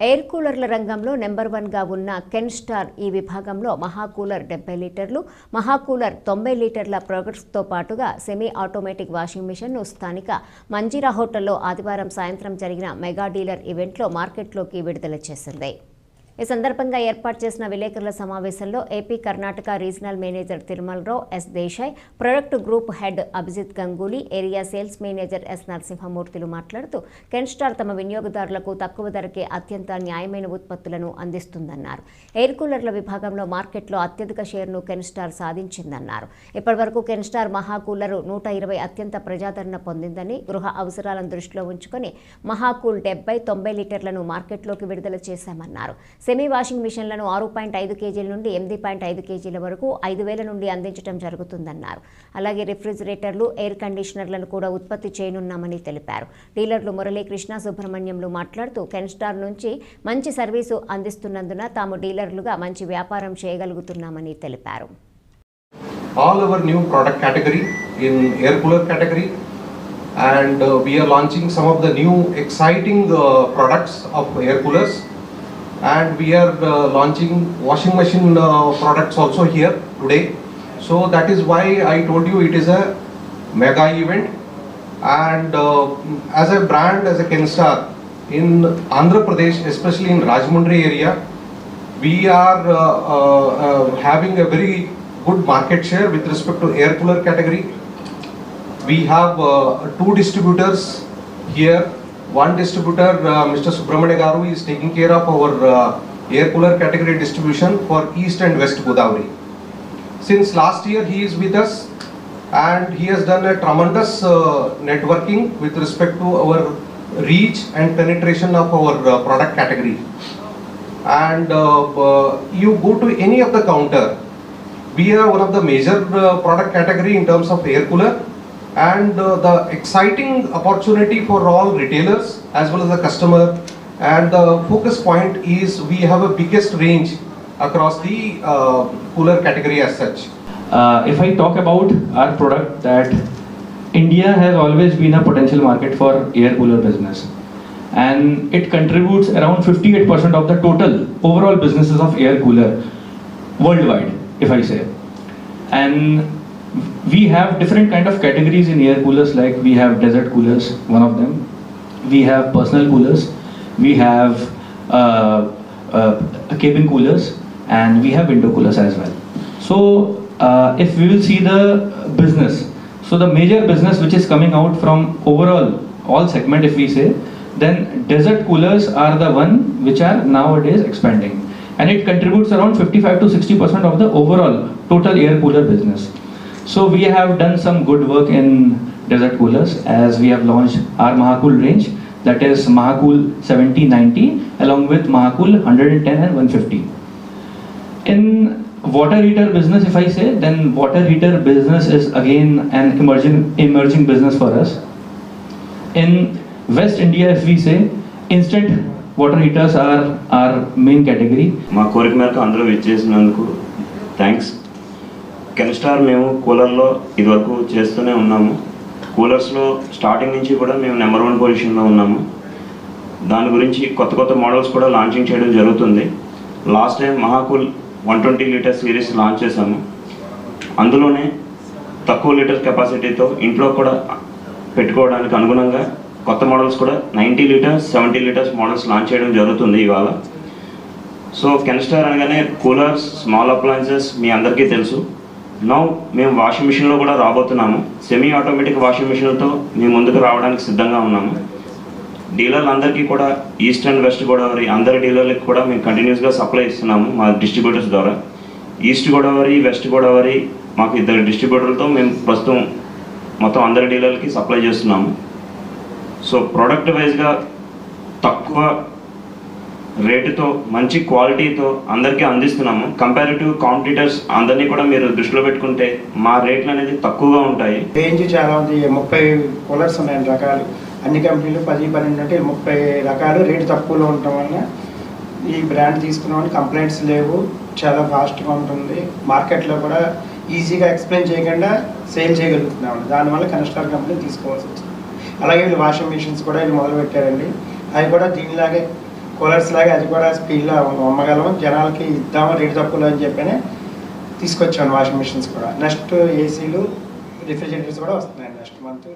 Air కూలర్ల రంగంలో number వన్గా ఉన్న కెన్ స్టార్ ఈ విభాగంలో మహాకూలర్ డెబ్బై లీటర్లు మహాకూలర్ తొంభై లీటర్ల ప్రొడక్ట్స్తో పాటుగా సెమీ ఆటోమేటిక్ వాషింగ్ మిషన్ను స్థానిక మంజీరా హోటల్లో ఆదివారం సాయంత్రం జరిగిన మెగా డీలర్ ఈవెంట్లో మార్కెట్లోకి విడుదల చేసింది. ఈ సందర్భంగా ఏర్పాటు చేసిన విలేకరుల సమావేశంలో AP Karnataka regional manager Tirumala Rao S Desai product group head Abhijit Ganguly area sales manager S Narasimhamurthulu మాట్లాడుతూ కెన్స్టార్ తమ వినియోగదారులకు తక్కువ ధరకే అత్యంత న్యాయమైన ఉత్పత్తులను అందిస్తుందన్నారు. ఎయిర్ కూలర్ల విభాగంలో మార్కెట్లో అత్యధిక షేర్ను కెన్స్టార్ సాధించిందన్నారు. ఇప్పటివరకు కెన్స్టార్ మహాకూలరు నూట ఇరవై అత్యంత ప్రజాదరణ పొందిందని గృహ అవసరాలను దృష్టిలో ఉంచుకొని మహాకూల్ డెబ్బై తొంభై లీటర్లను మార్కెట్లోకి విడుదల చేశామన్నారు. సెమీ వాషింగ్ మిషన్లను ఆరు పాయింట్ ఐదు కేజీల నుండి ఎనిమిది పాయింట్ ఐదు కేజీల వరకు ఐదు వేల నుండి అందించడం జరుగుతుందన్నారు. అలాగే రిఫ్రిజిరేటర్లు ఎయిర్ కండిషనర్లను కూడా ఉత్పత్తి చేయనున్నామని తెలిపారు. డీలర్లు మురళీకృష్ణ సుబ్రహ్మణ్యంలు మాట్లాడుతూ కెన్స్టార్ నుంచి మంచి సర్వీసు అందిస్తున్నందున తాము డీలర్లుగా మంచి వ్యాపారం చేయగలుగుతున్నామని తెలిపారు. All our new product category in air cooler category and uh, we are launching some of the new exciting uh, products of air coolers. And we are uh, launching washing machine uh, products also here today so that is why i told you it is a mega event and uh, as a brand as a kenstar in andhra pradesh especially in rajmundry area we are uh, having a very good market share with respect to air cooler category. We have uh, two distributors here. One distributor, uh, Mr. Subramania Garu, is taking care of our uh, air cooler category distribution for East and West Godavari. Since last year, he is with us and he has done a tremendous uh, networking with respect to our reach and penetration of our uh, product category and you go to any of the counter we are one of the major product category in terms of air cooler and uh, the exciting opportunity for all retailers as well as the customer. And the focus point is we have a biggest range across the uh, cooler category as such. Uh, if I talk about our product, that India has always been a potential market for air cooler business, and it contributes around 58% of the total overall businesses of air cooler worldwide, if I say. And we have different kind of categories in air coolers, like we have desert coolers, one of them. We have personal coolers. We have uh, uh, cabin coolers, and we have window coolers as well. So, uh, if we will see the business, so the major business which is coming out from overall all segment, if we say, then desert coolers are the one which are nowadays expanding, and it contributes around 55 to 60 percent of the overall total air cooler business. So we have done some good work in desert coolers as we have launched our Mahacool range that is Mahacool 7090 along with Mahacool 110 and 150. In water heater business if I say then water heater business is again an emerging emerging business for us. In West India if we say instant water heaters are our main category మా కోరిక మేరకు అందరూ విచ్చేసినందుకు thanks Kenstar మేము కూలర్లో ఇదివరకు చేస్తూనే ఉన్నాము. కూలర్స్లో starting నుంచి కూడా మేము నెంబర్ వన్ పొజిషన్లో ఉన్నాము. దాని గురించి కొత్త కొత్త మోడల్స్ కూడా లాంచింగ్ చేయడం జరుగుతుంది. Last time Mahacool one twenty litre series launch చేశాము. అందులోనే తక్కువ లీటర్ కెపాసిటీతో ఇంట్లో కూడా పెట్టుకోవడానికి అనుగుణంగా కొత్త మోడల్స్ కూడా ninety litres seventy litres models launch చేయడం జరుగుతుంది ఇవాళ. సో కెన్స్టార్ అనగానే కూలర్స్ స్మాల్ అప్లయన్సెస్ మీ అందరికీ తెలుసు. నౌ మేము వాషింగ్ మిషన్లో కూడా రాబోతున్నాము. సెమీ ఆటోమేటిక్ వాషింగ్ మిషన్లతో మేము ముందుకు రావడానికి సిద్ధంగా ఉన్నాము. డీలర్లు అందరికీ కూడా ఈస్ట్ అండ్ వెస్ట్ గోదావరి అందరి డీలర్లకు కూడా మేము కంటిన్యూస్గా సప్లై ఇస్తున్నాము మా డిస్ట్రిబ్యూటర్స్ ద్వారా. ఈస్ట్ గోదావరి వెస్ట్ గోదావరి మాకు ఇద్దరు డిస్ట్రిబ్యూటర్లతో మేము ప్రస్తుతం మొత్తం అందరి డీలర్లకి సప్లై చేస్తున్నాము. సో ప్రోడక్ట్ వైజ్గా తక్కువ రేటుతో మంచి క్వాలిటీతో అందరికీ అందిస్తున్నాము. కంపారిటివ్ కాంపిటీటర్స్ అందరినీ కూడా మీరు దృష్టిలో పెట్టుకుంటే మా రేట్లు అనేది తక్కువగా ఉంటాయి. రేంజ్ చాలా ఉంది. ముప్పై కూలర్స్ ఉన్నాయి రకాలు. అన్ని కంపెనీలు పది పన్నెండు అంటే ముప్పై రకాలు రేటు తక్కువలో ఉండటం వల్ల ఈ బ్రాండ్ తీసుకున్న కంప్లైంట్స్ లేవు. చాలా ఫాస్ట్గా ఉంటుంది. మార్కెట్లో కూడా ఈజీగా ఎక్స్ప్లెయిన్ చేయకుండా సేల్ చేయగలుగుతున్నాం దానివల్ల కన్స్టార్ కంపెనీ తీసుకోవాల్సి వచ్చింది. అలాగే వీళ్ళు వాషింగ్ మిషన్స్ కూడా వీళ్ళు మొదలు పెట్టారండి అవి కూడా దీనిలాగే కూలర్స్ లాగా అది కూడా స్పీడ్లో అమ్మగలం జనాలకి ఇద్దాము? రేటు తక్కువలో అని చెప్పని తీసుకొచ్చాను వాషింగ్ మిషన్స్ కూడా. నెక్స్ట్ ఏసీలు రిఫ్రిజిరేటర్స్ కూడా వస్తున్నాయి. Next month